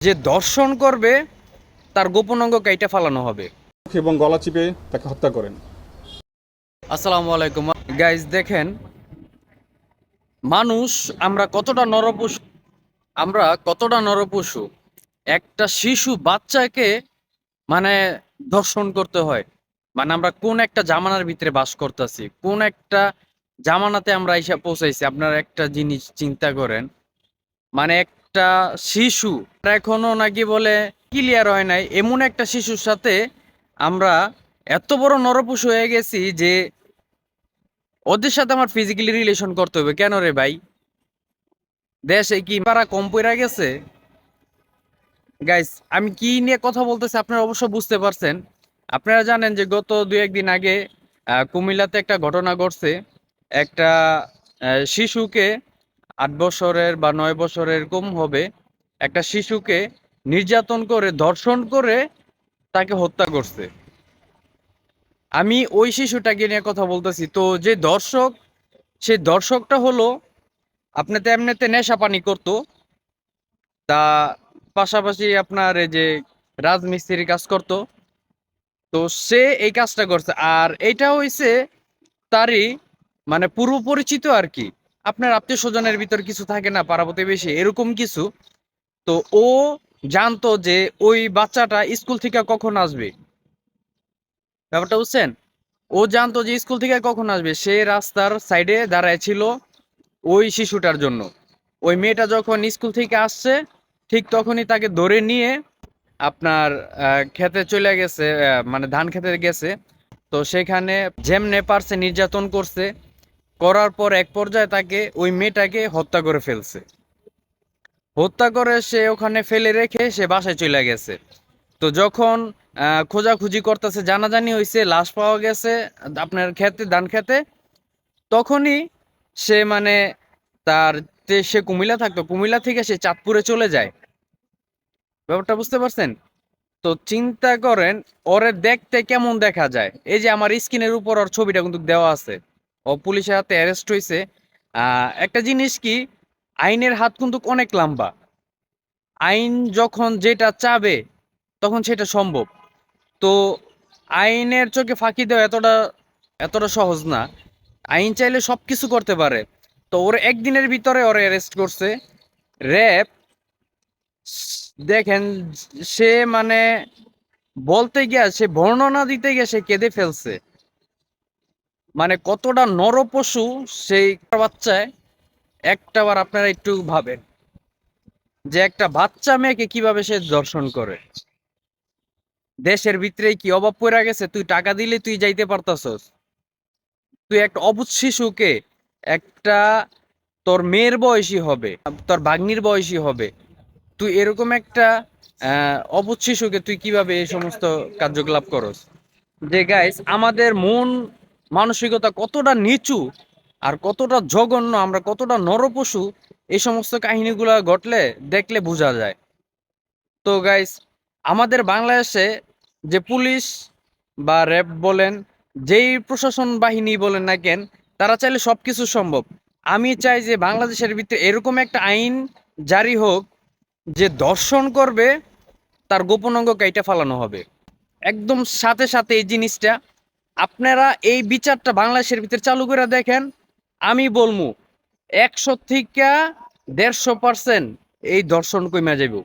যে দর্শন করবে তার গোপন অঙ্গ কাইটা ফালানো হবে। এবং গলা চিপে তাকে হত্যা করেন। আসসালামু আলাইকুম। গাইজ দেখেন মানুষ আমরা কতটা নরপশু আমরা কতটা নরপশু। একটা শিশু বাচ্চাকে মানে দর্শন করতে হয়। মানে আমরা কোন একটা জামানার ভিতরে বাস করতেছি কোন একটা জামানাতে আমরা এসে পৌঁছাইছি। আপনারা একটা জিনিস চিন্তা করেন মানে একটা শিশু। এখনও নাকি বলে ক্লিয়ার হয় নাই। এমন একটা শিশুর সাথে আমরা এত বড় নরপশু হয়ে গেছি যে ওদের সাথে আমার ফিজিক্যালি রিলেশন করতে হবে। কেন রে ভাই? দেশে কি পারা কম পড়ে গেছে? গাইস আমি কি নিয়ে কথা বলতেছি আপনারা অবশ্য বুঝতে পারছেন। আপনারা জানেন যে গত দু একদিন আগে কুমিল্লাতে একটা ঘটনা ঘটছে। একটা শিশুকে আট বছরের বা নয় বছরের এরকম হবে, একটা শিশুকে নির্যাতন করে, ধর্ষণ করে তাকে হত্যা করছে। আমি ওই শিশুটাকে নিয়ে কথা বলতেছি। তো যে দর্শক সেই দর্শকটা হলো, আপনাতে এমনিতে নেশা পানি করতো। তা পাশাপাশি আপনার এই যে রাজমিস্ত্রির কাজ করতো। তো সে এই কাজটা করছে। আর এটা হইছে তারই মানে পূর্ব পরিচিত আর কি। আপনার আত্মীয় স্বজনের ভিতর কিছু থাকে না পাড়া প্রতিবেশী এরকম কিছু, তো ও জানতো যে ওই বাচ্চাটা স্কুল থেকে কখন আসবে। ব্যাপারটা বুঝছেন? ও জানতো যে স্কুল থেকে কখন আসবে, সে রাস্তার সাইডে দাঁড়ায় ছিল ওই শিশুটার জন্য। ওই মেয়েটা যখন স্কুল থেকে আসছে, ঠিক তখনই তাকে ধরে নিয়ে আপনার খেতে চলে গেছে মানে ধান খেতে গেছে, তো সেখানে যেমনে পারছে নির্যাতন করছে করার পর এক পর্যায়ে তাকে ওই মেয়েটাকে হত্যা করে ফেলছে। হত্যা করে সে ওখানে ফেলে রেখে সে বাসায় চলে গেছে। তো যখন খোঁজাখুঁজি করতেছে, জানাজানি হয়েছে লাশ পাওয়া গেছে, আপনার খেতে, ধান খেতে, তখনই সে মানে তার সে কুমিল্লা থাকতো, কুমিল্লা থেকে সে চাঁদপুরে চলে যায়। ব্যাপারটা বুঝতে পারছেন? তো চিন্তা করেন, ওরে দেখতে কেমন দেখা যায়? এই যে আমার স্ক্রিনের উপর ওর ছবিটা কিন্তু দেওয়া আছে। ও পুলিশের হাতে অ্যারেস্ট হয়েছে একটা জিনিস কি, আইনের হাত কিন্তু অনেক লম্বা। আইন যখন যেটা চাবে, তখন সেটা সম্ভব। তো আইনের চোখে ফাঁকি দেওয়া এতটা এতটা সহজ না। আইন চাইলে সব কিছু করতে পারে। তো ওর একদিনের ভিতরে ওর অ্যারেস্ট করছে। র্যাব দেখেন, সে মানে বলতে গিয়া, সে বর্ণনা দিতে গিয়ে সে কেঁদে ফেলছে। মানে কতটা নরপশু সেই বাচ্চায় একটাবার আপনারা একটু ভাবেন যে একটা বাচ্চা মেয়েকে কীভাবে সে দর্শন করে? দেশের ভিতরে কি অভাব পড়ে গেছে? তুই টাকা দিলে তুই যাইতে পারতাছস। তুই একটা অবুধ শিশুকে একটা তোর মেয়ের বয়সী হবে, তোর ভাগ্নির বয়সী হবে। তুই এরকম একটা অবুধ শিশুকে তুই কীভাবে এই সমস্ত কার্যকলাপ করস? যে গাইস আমাদের মন মানসিকতা কতটা নিচু আর কতটা জঘন্য, আমরা কতটা নরপশু, এই সমস্ত কাহিনীগুলো ঘটলে দেখলে বোঝা যায়। তো গাইস আমাদের বাংলাদেশে যে পুলিশ বা র্যাব বলেন, যেই প্রশাসন বাহিনী বলেন না কেন, তারা চাইলে সবকিছু সম্ভব। আমি চাই যে বাংলাদেশের ভিতরে এরকম একটা আইন জারি হোক, যে দর্শন করবে, তার গোপন অঙ্গ কাইটা ফালানো হবে। একদম সাথে সাথে এই জিনিসটা আপনারা এই বিচারটা বাংলাদেশের ভিতরে চালু করে দেখেন, আমি বলমু, একশো থেকে দেড়শো পার্সেন্ট এই দর্শন কমে যাইব।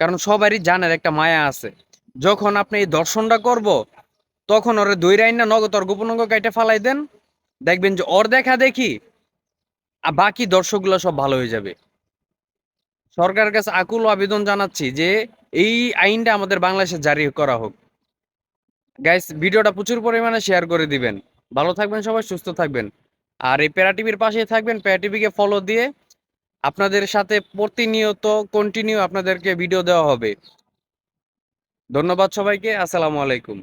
কারণ সবারই জানের একটা মায়া আছে। যখন আপনি এই দর্শনটা করব, তখন ওরে দৈরাই না নগদ ওর গোপন অঙ্গ কাইটা ফালাই দেন। দেখবেন যে ওর দেখা দেখি, আর বাকি দর্শকগুলো সব ভালো হয়ে যাবে। সরকারের কাছে আকুল আবেদন জানাচ্ছি যে এই আইনটা আমাদের বাংলাদেশে জারি করা হোক। গাইস ভিডিওটা প্রচুর পরিমাণে শেয়ার করে দিবেন। ভালো থাকবেন সবাই, সুস্থ থাকবেন। আর এই প্যারা টিভির পাশেই থাকবেন প্যারা টিভিকে ফলো দিয়ে আপনাদের সাথে প্রতিনিয়ত কন্টিনিউ আপনাদেরকে ভিডিও দেওয়া হবে। ধন্যবাদ সবাইকে, আসসালামু আলাইকুম।